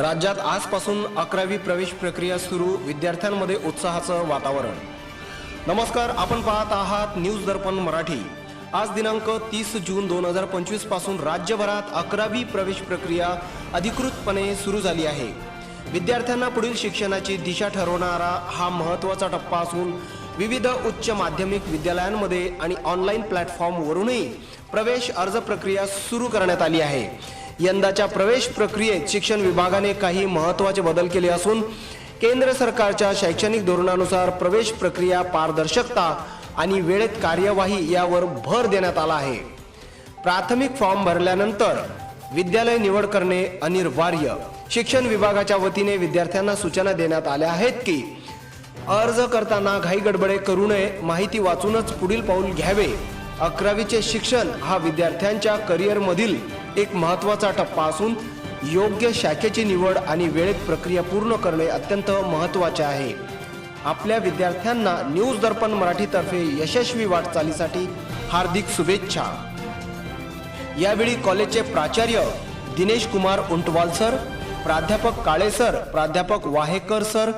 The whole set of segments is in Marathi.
राज्यात आजपासून अकरावी प्रवेश प्रक्रिया सुरू विद्यार्थ्यांमध्ये उत्साहाचं वातावरण. नमस्कार आपण पाहत आहात न्यूज दर्पण मराठी. आज दिनांक तीस जून दोन हजार पंचवीसपासून राज्यभरात अकरावी प्रवेश प्रक्रिया अधिकृतपणे सुरू झाली आहे. विद्यार्थ्यांना पुढील शिक्षणाची दिशा ठरवणारा हा महत्त्वाचा टप्पा असून विविध उच्च माध्यमिक विद्यालयांमध्ये आणि ऑनलाईन प्लॅटफॉर्मवरूनही प्रवेश अर्ज प्रक्रिया सुरू करण्यात आली आहे. यंदाच्या प्रवेश प्रक्रियेत शिक्षण विभागाने काही महत्त्वाचे बदल केले असून केंद्र सरकारच्या शैक्षणिक धोरणानुसार प्रवेश प्रक्रिया पारदर्शकता आणि वेळेत कार्यवाही यावर भर देण्यात आला आहे. प्राथमिक फॉर्म भरल्यानंतर विद्यालय निवड करणे अनिवार्य. शिक्षण विभागाच्या वतीने विद्यार्थ्यांना सूचना देण्यात आल्या आहेत की अर्ज करताना घाई गडबडे करू नये माहिती वाचूनच पुढील पाऊल घ्यावे. अकरावीचे शिक्षण हा विद्यार्थ्यांच्या करिअरमधील एक महत्त्वाचा टप्पा असून योग्य शाखेची निवड आणि वेळेत प्रक्रिया पूर्ण करणे अत्यंत महत्त्वाचे आहे. आपल्या विद्यार्थ्यांना न्यूज दर्पण मराठीतर्फे यशस्वी वाटचालीसाठी हार्दिक शुभेच्छा. यावेळी कॉलेजचे प्राचार्य दिनेश कुमार उंटवाल सर प्राध्यापक काळे सर प्राध्यापक वाहेकर सर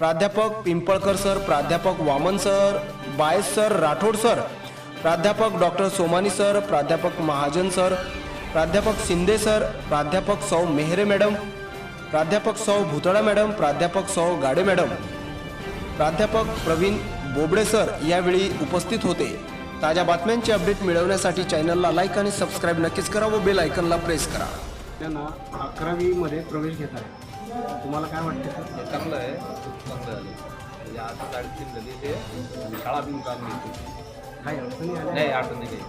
प्राध्यापक पिंपळकर सर प्राध्यापक Waman sir Bayas sir Rathod sir प्राध्यापक डॉक्टर सोमानी सर प्राध्यापक महाजन सर प्राध्यापक शिंदे सर प्राध्यापक सौ मेहरे मॅडम प्राध्यापक सौ भुतळा मॅडम प्राध्यापक सौ गाडे मॅडम. प्राध्यापक प्रवीण बोबडे सर यावेळी उपस्थित होते. ताज्या बातम्यांचे अपडेट मिळवण्यासाठी चॅनलला लाईक आणि सबस्क्राईब नक्कीच करा व बेल आयकनला प्रेस करा. त्यांना अकरावीमध्ये प्रवेश घेत आहे. तुम्हाला काय वाटतं? हे चांगलं आहे. खूप चांगलं झालं. म्हणजे आता अडचण झाली ते शाळा बिन काम घेते काही अडचणी आल्या? नाही अडचण नाही.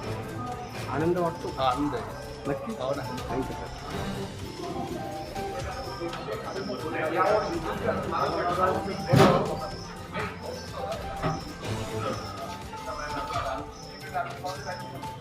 आनंद वाटतो? हा आनंद आहे. नक्की हो ना. थँक्यू सर हजार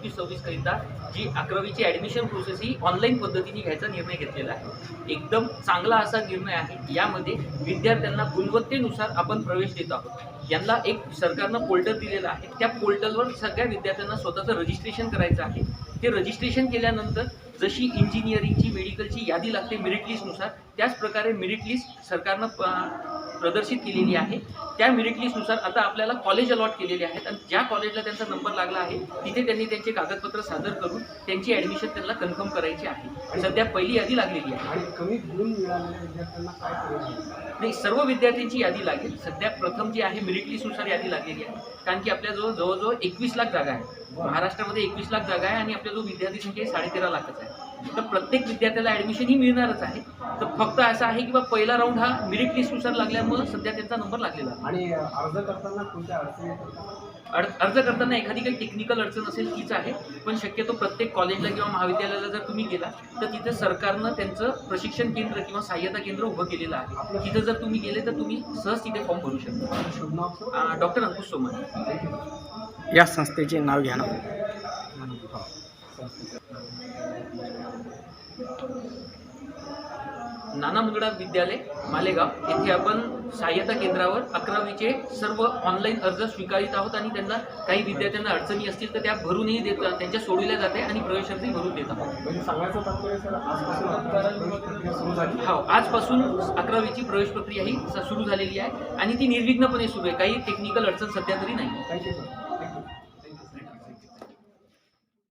पंचवीस सव्वीसकरिता जी अकरावीची ॲडमिशन प्रोसेस ही ऑनलाईन पद्धतीने घ्यायचा निर्णय घेतलेला आहे. एकदम चांगला असा निर्णय आहे. यामध्ये विद्यार्थ्यांना गुणवत्तेनुसार आपण प्रवेश देत आहोत. यांना एक सरकारनं पोर्टल दिलेलं आहे. त्या पोर्टलवर सगळ्या विद्यार्थ्यांना स्वतःचं रजिस्ट्रेशन करायचं आहे. ते रजिस्ट्रेशन केल्यानंतर जशी इंजिनिअरिंगची मेडिकलची यादी लागते मेरिट लिस्टनुसार त्याचप्रकारे मेरिट लिस्ट सरकारनं प्रदर्शित केलेली आहे. त्या मेरिट लिस्टनुसार आता आपल्याला कॉलेज अलॉट केलेले आहेत आणि ज्या कॉलेजला त्यांचा नंबर लागला आहे तिथे त्यांनी त्यांचे कागदपत्र सादर करून त्यांची ॲडमिशन त्यांना कन्फर्म करायची आहे. सध्या पहिली यादी लागलेली आहे. आणि कमी गुण विद्यार्थ्यांना काय? नाही सर्व विद्यार्थ्यांची यादी लागेल. सध्या प्रथम जी आहे मेरिट लिस्टनुसार यादी लागलेली आहे. कारण की आपल्याजवळ जवळजवळ एकवीस लाख जागा आहे महाराष्ट्रामध्ये एकवीस लाख जागा आहे आणि आपल्या जो विद्यार्थी संख्या आहे साडेतेरा लाखच आहे. तर प्रत्येक विद्यार्थ्याला ॲडमिशन ही मिळणारच आहे. तर फक्त असं आहे की बा पहिला राऊंड हा मेरिट लिस्टनुसार लागल्यामुळं सध्या त्यांचा नंबर लागलेला आहे. आणि अर्ज करताना कोणत्या अडचणी अर्ज करताना एखादी काही टेक्निकल अडचण असेल तीच आहे. पण शक्यतो प्रत्येक कॉलेजला किंवा महाविद्यालयाला जर तुम्ही गेला तर तिथे सरकारनं त्यांचं प्रशिक्षण केंद्र किंवा सहाय्यता केंद्र उभं केलेलं आहे. तिथं जर तुम्ही गेले तर तुम्ही सहज तिथे फॉर्म भरू शकता. डॉक्टर अंकुश सोमानी या संस्थेचे नाव घ्या. ना. नाना मुगडा विद्यालय मालेगाव. येथे आपण सहाय्यता केंद्रावर अकरावीचे सर्व ऑनलाईन अर्ज स्वीकारित आहोत आणि त्यांना काही विद्यार्थ्यांना अडचणी असतील तर त्या भरूनही देत त्यांच्या सोडविल्या जाते आणि प्रवेशार्थी भरून देत आहोत म्हणजे प्रवेश झाली. हो आजपासून अकरावीची प्रवेश प्रक्रिया ही सुरू झालेली आहे आणि ती निर्विघ्नपणे सुरू आहे. काही टेक्निकल अडचण सध्या तरी नाही. Thank you sir